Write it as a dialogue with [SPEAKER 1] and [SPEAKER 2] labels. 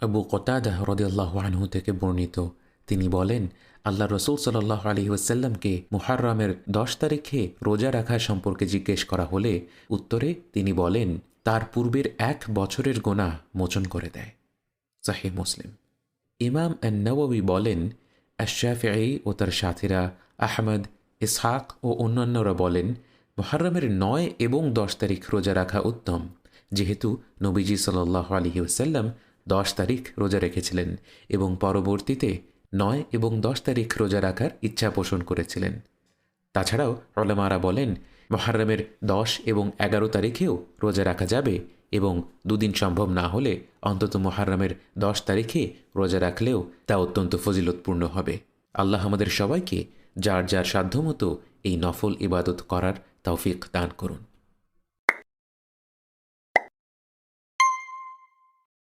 [SPEAKER 1] আবু কতাদাহ রদিয়াল্লাহ আনহু থেকে বর্ণিত। তিনি বলেন, আল্লাহ রসুল সাল্লাহ আলী ওয়াসাল্লামকে মুহাররামের দশ তারিখে রোজা রাখা সম্পর্কে জিজ্ঞেস করা হলে উত্তরে তিনি বলেন, তার পূর্বের এক বছরের গোনা মোচন করে দেয়। সাহি মুসলিম। ইমাম নবী বলেন আশাফি ও তার সাথীরা, আহমদ, ইসহাক ও অন্যান্যরা বলেন মহারমের নয় এবং দশ তারিখ রোজা রাখা উত্তম। যেহেতু নবীজি সাল্লাহ আলহি ওসাল্লাম দশ তারিখ রোজা রেখেছিলেন এবং পরবর্তীতে নয় এবং দশ তারিখ রোজা রাখার ইচ্ছা পোষণ করেছিলেন। তাছাড়াও রলেমারা বলেন মহারমের দশ এবং এগারো তারিখেও রোজা রাখা যাবে এবং দুদিন সম্ভব না হলে অন্তত মহারমের দশ তারিখে রোজা রাখলেও তা অত্যন্ত ফজিলতপূর্ণ হবে। আল্লাহ আমাদের সবাইকে যার যার সাধ্যমতো এই নফল ইবাদত করার তৌফিক দান করুন।